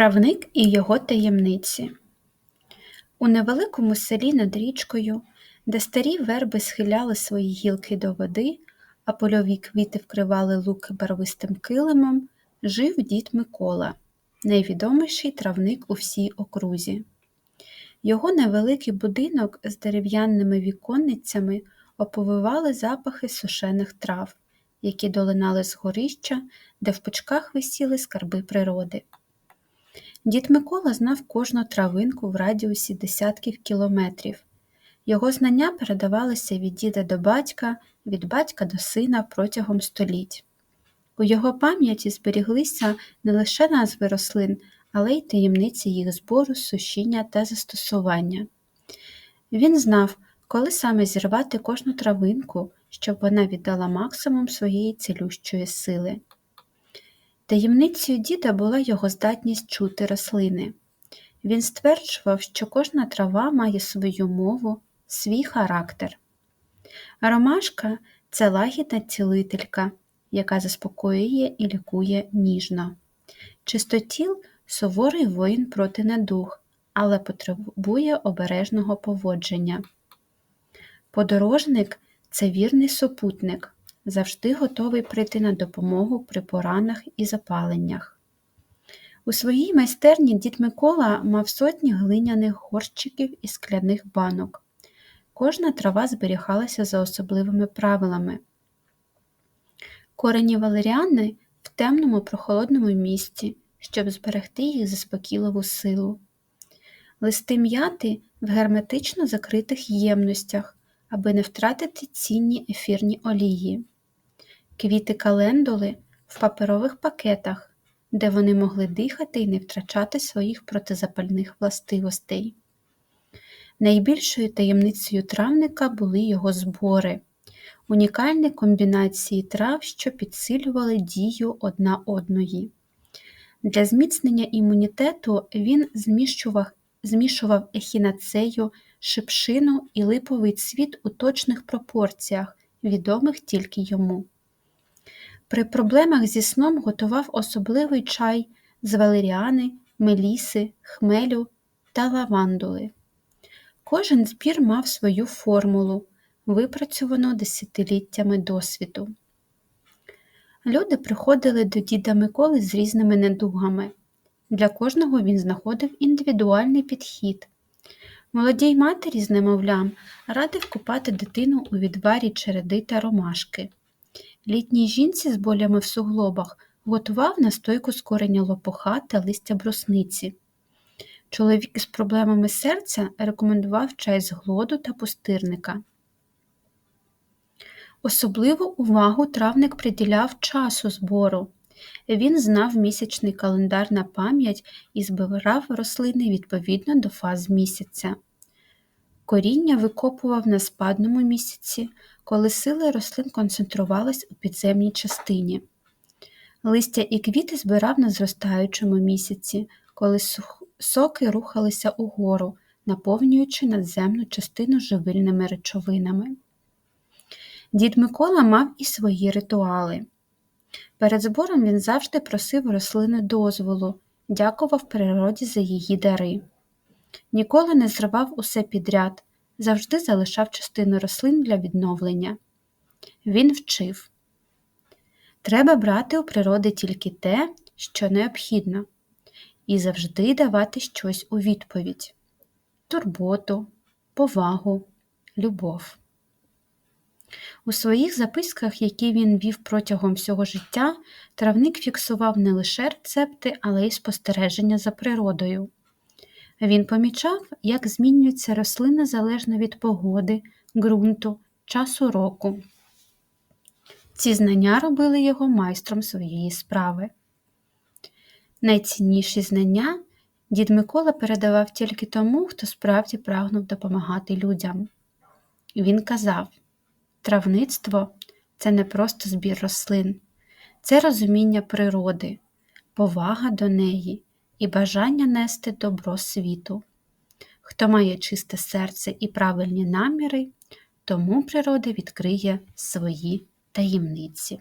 Травник і його таємниці У невеликому селі над річкою, де старі верби схиляли свої гілки до води, а польові квіти вкривали луки барвистим килимом, жив дід Микола, найвідоміший травник у всій окрузі. Його невеликий будинок з дерев'яними віконницями оповивали запахи сушених трав, які долинали з горища, де в пучках висіли скарби природи. Дід Микола знав кожну травинку в радіусі десятків кілометрів. Його знання передавалися від діда до батька, від батька до сина протягом століть. У його пам'яті зберіглися не лише назви рослин, але й таємниці їх збору, сушіння та застосування. Він знав, коли саме зірвати кожну травинку, щоб вона віддала максимум своєї цілющої сили. Таємницею діда була його здатність чути рослини. Він стверджував, що кожна трава має свою мову, свій характер. Ромашка це лагідна цілителька, яка заспокоює і лікує ніжно. Чистотіл суворий воїн проти недуг, але потребує обережного поводження. Подорожник це вірний супутник, завжди готовий прийти на допомогу при поранах і запаленнях. У своїй майстерні дід Микола мав сотні глиняних горщиків і скляних банок. Кожна трава зберігалася за особливими правилами. Корені валеріани в темному прохолодному місці, щоб зберегти їх заспокійливу силу. Листи м'яти в герметично закритих ємностях, аби не втратити цінні ефірні олії квіти календули в паперових пакетах, де вони могли дихати і не втрачати своїх протизапальних властивостей. Найбільшою таємницею травника були його збори, унікальні комбінації трав, що підсилювали дію одна одної. Для зміцнення імунітету він змішував, змішував ехінацею, шипшину і липовий цвіт у точних пропорціях, відомих тільки йому. При проблемах зі сном готував особливий чай з валеріани, меліси, хмелю та лавандули. Кожен збір мав свою формулу, випрацьовану десятиліттями досвіду. Люди приходили до діда Миколи з різними недугами. Для кожного він знаходив індивідуальний підхід. Молодій матері з немовлям радив купати дитину у відварі череди та ромашки. Літній жінці з болями в суглобах готував настойку з кореня лопуха та листя брусниці. Чоловік із проблемами серця рекомендував чай з глоду та пустирника. Особливу увагу травник приділяв часу збору. Він знав місячний календар на пам'ять і збирав рослини відповідно до фаз місяця. Коріння викопував на спадному місяці, коли сили рослин концентрувались у підземній частині. Листя і квіти збирав на зростаючому місяці, коли соки рухалися угору, наповнюючи надземну частину живильними речовинами. Дід Микола мав і свої ритуали. Перед збором він завжди просив рослини дозволу, дякував природі за її дари. Ніколи не зривав усе підряд, завжди залишав частину рослин для відновлення. Він вчив Треба брати у природи тільки те, що необхідно, і завжди давати щось у відповідь турботу, повагу, любов. У своїх записках, які він вів протягом всього життя, травник фіксував не лише рецепти, але й спостереження за природою. Він помічав, як змінюються рослини залежно від погоди, ґрунту, часу року. Ці знання робили його майстром своєї справи. Найцінніші знання дід Микола передавав тільки тому, хто справді прагнув допомагати людям. Він казав травництво це не просто збір рослин, це розуміння природи, повага до неї і бажання нести добро світу. Хто має чисте серце і правильні наміри, тому природа відкриє свої таємниці.